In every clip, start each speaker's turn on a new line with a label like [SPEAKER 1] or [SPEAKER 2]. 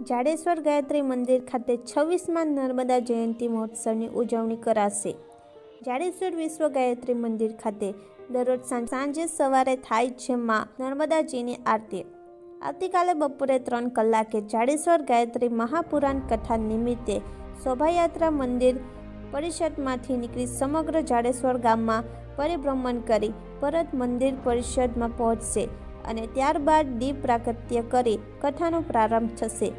[SPEAKER 1] જાડેશ્વર ગાયત્રી મંદિર ખાતે છવ્વીસમાં નર્મદા જયંતિ મહોત્સવની ઉજવણી કરાશે. જાડેશ્વર વિશ્વ ગાયત્રી મંદિર ખાતે દરરોજ સાંજે સવારે થાય છે માં નર્મદાજીની આરતી. આવતીકાલે બપોરે ત્રણ કલાકે જાડેશ્વર ગાયત્રી મહાપુરાણ કથા નિમિત્તે શોભાયાત્રા મંદિર પરિષદમાંથી નીકળી સમગ્ર જાડેશ્વર ગામમાં પરિભ્રમણ કરી પરત મંદિર પરિષદમાં પહોંચશે. અને ત્યારબાદ દીપ પ્રાગત્ય કરી કથાનો પ્રારંભ થશે.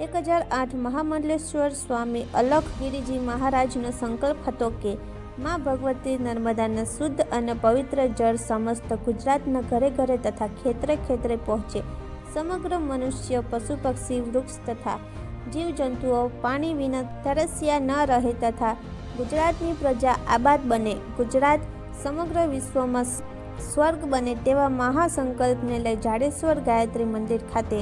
[SPEAKER 1] એક હજાર આઠ મહામંડલેશ્વર સ્વામી અલખ ગિરિજી મહારાજનો સંકલ્પ હતો કે મા ભગવતી નર્મદાના શુદ્ધ અને પવિત્ર જળ સમસ્ત ગુજરાતના ઘરે ઘરે તથા ખેતરે ખેતરે પહોંચે. સમગ્ર મનુષ્ય, પશુ પક્ષી, વૃક્ષ તથા જીવજંતુઓ પાણી વિના તરસ્યા ન રહે તથા ગુજરાતની પ્રજા આબાદ બને. ગુજરાત સમગ્ર વિશ્વમાં સ્વર્ગ બને તેવા મહાસંકલ્પને લઈ જાડેશ્વર ગાયત્રી મંદિર ખાતે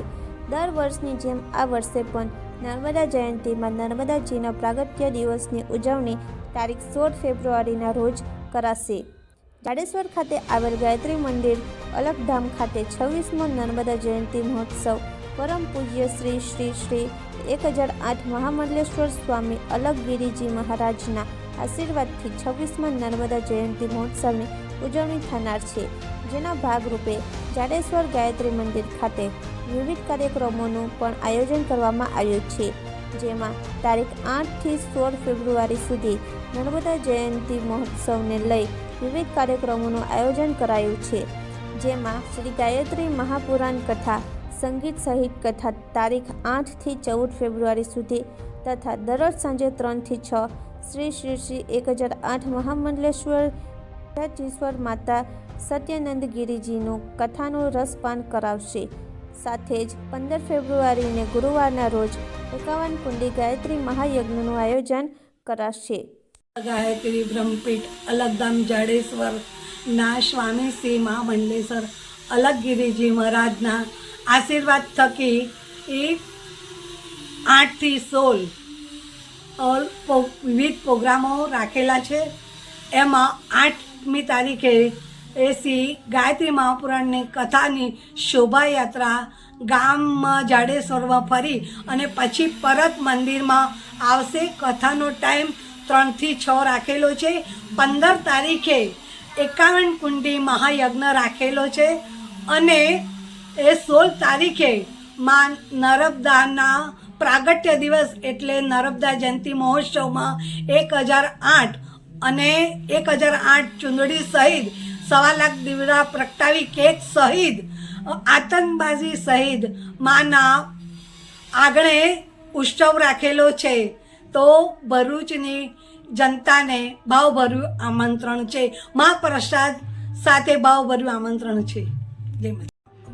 [SPEAKER 1] દર વર્ષની જેમ આ વર્ષે પણ નર્મદા જયંતિમાં નર્મદાજીના પ્રાગટ્ય દિવસની ઉજવણી તારીખ સોળ ફેબ્રુઆરીના રોજ કરાશે. જાડેશ્વર ખાતે આવેલ ગાયત્રી મંદિર અલગધામ ખાતે છવ્વીસમો નર્મદા જયંતિ મહોત્સવ પરમ પૂજ્ય શ્રી શ્રી શ્રી એક હજાર આઠ મહામંડલેશ્વર સ્વામી અલગગીરીજી મહારાજના આશીર્વાદથી છવ્વીસમાં નર્મદા જયંતિ મહોત્સવની ઉજવણી થનાર છે. જેના ભાગરૂપે જાડેશ્વર ગાયત્રી મંદિર ખાતે વિવિધ કાર્યક્રમોનું પણ આયોજન કરવામાં આવ્યું છે. જેમાં તારીખ આઠથી સોળ ફેબ્રુઆરી સુધી નર્મદા જયંતિ મહોત્સવને લઈ વિવિધ કાર્યક્રમોનું આયોજન કરાયું છે. જેમાં શ્રી ગાયત્રી મહાપુરાણ કથા, સંગીત સહિત કથા તારીખ આઠથી ચૌદ ફેબ્રુઆરી સુધી તથા દરરોજ સાંજે ત્રણથી છ શ્રી શ્રી શ્રી એક હજાર આઠ મહામંડલેશ્વર રાજીશ્વર માતા સત્યાનંદ ગિરિજીનું કથાનું રસપાન કરાવશે. સાથે જ પંદર ફેબ્રુઆરીને ગુરુવારના રોજ એકાવન કુંડી ગાયત્રી મહાયજ્ઞનું આયોજન કરાશે.
[SPEAKER 2] ગાયત્રી બ્રહ્મપીઠ અલગધામ જાડેશ્વર, ના સ્વામી શ્રી મહામંડલેશ્વર અલગગીરીજી મહારાજના આશીર્વાદ થકી એ આઠથી સોળ વિવિધ પ્રોગ્રામો રાખેલા છે. એમાં આઠમી તારીખે એ શ્રી ગાયત્રી મહાપુરાણની કથાની શોભાયાત્રા ગામમાં જાડેશ્વરમાં ફરી અને પછી પરત મંદિરમાં આવશે. કથાનો ટાઈમ ત્રણથી છ રાખેલો છે. પંદર તારીખે એકાવન કુંડી મહાયજ્ઞ રાખેલો છે અને એ સોળ તારીખે માં નર્મદાના પ્રાગટ્ય દિવસ એટલે નર્મદા જયંતિ મહોત્સવમાં એક હજાર આઠ અને એક હજાર આઠ ચૂંદડી સહિત સવા લાખ દીવડા પ્રગટાવી કેક સહિત, આતંકબાજી સહિત માના આગળ ઉત્સવ રાખેલો છે. તો ભરૂચની જનતાને ભાવભર્યું આમંત્રણ છે. મહાપ્રસાદ સાથે ભાવભર્યું આમંત્રણ છે.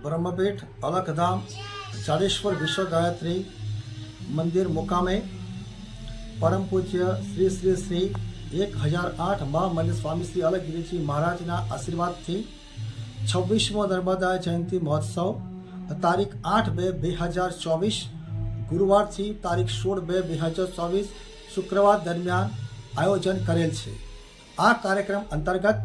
[SPEAKER 3] બ્રહ્મપીઠ, અલખધામ, જાડેશ્વર વિશ્વ ગાયત્રી મંદિર મુકામે પરમ પૂજ્ય શ્રી શ્રી શ્રી એક હજાર આઠ મને સ્વામી શ્રી અલગગીરીજી મહારાજના આશીર્વાદથી છવ્વીસમો નર્મદા જયંતિ મહોત્સવ, તારીખ આઠ બે બે હજાર ચોવીસ, ગુરુવારથી તારીખ સોળ બે બે હજાર ચોવીસ શુક્રવાર દરમિયાન આયોજન કરેલ છે. આ કાર્યક્રમ અંતર્ગત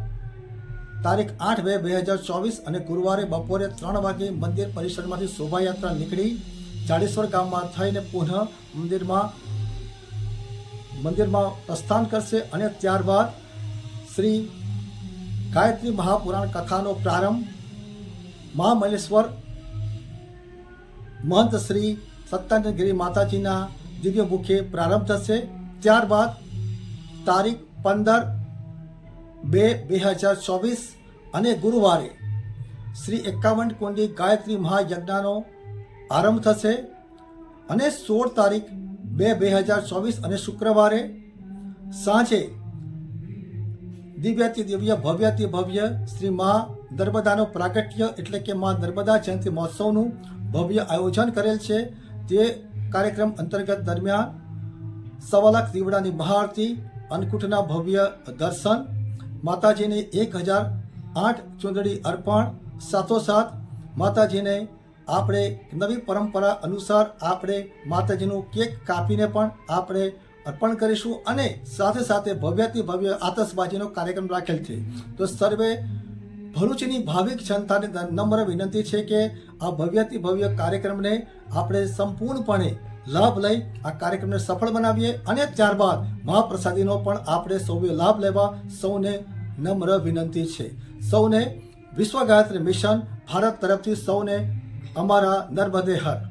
[SPEAKER 3] તારીખ આઠ બે બે હજાર ચોવીસ અને ગુરુવારે બપોરે ત્રણ વાગે મંદિર પરિસરમાંથી શોભાયાત્રા નીકળી જાડેશ્વર ગામમાં થઈને પુનઃ મંદિરમાં મંદિરમાં પ્રસ્થાન કરશે અને ત્યારબાદ શ્રી ગાયત્રી મહાપુરાણ કથાનો પ્રારંભ મહામલેશ્વર મહંત શ્રી સત્યાનંદગીરી માતાજીના દિવ્ય મુખે પ્રારંભ થશે. ત્યારબાદ તારીખ પંદર બે બે હજાર ચોવીસ અને ગુરુવારે શ્રી એકાવન કુંડી ગાયત્રી મહાયજ્ઞાનો આરંભ થશે અને સોળ તારીખ બે બે હજાર ચોવીસ અને શુક્રવારે સાંજે દિવ્યાતિ દિવ્ય ભવ્યાતિ ભવ્ય શ્રી મા નર્મદાનો પ્રાગટ્ય એટલે કે મા નર્મદા જયંતિ મહોત્સવનું ભવ્ય આયોજન કરેલ છે. તે કાર્યક્રમ અંતર્ગત દરમિયાન સવા લાખ દીવડાની મહાઆરતી, અન્નકૂટના ભવ્ય દર્શન, માતાજીને એક હજાર આઠ ચૂંદડી અર્પણ સાથોસાથ માતાજીને આપણે નવી પરંપરા અનુસાર આપણે માતાજીનું કેક કાપીને પણ આપણે અર્પણ કરીશું અને સાથે સાથે ભવ્યથી ભવ્ય આતશબાજીનો કાર્યક્રમ રાખેલ છે. તો સર્વે ભરૂચની ભાવિક જનતાને નમ્ર વિનંતી છે કે આ ભવ્યથી ભવ્ય કાર્યક્રમને આપણે સંપૂર્ણપણે લાભ લઈ આ કાર્યક્રમને સફળ બનાવીએ અને ત્યારબાદ મહાપ્રસાદીનો પણ આપણે સૌએ લાભ લેવા સૌને નમ્ર વિનંતી છે. સૌને વિશ્વ ગાયત્રી મિશન ભારત તરફથી સૌને અમારા નર્મદે હર.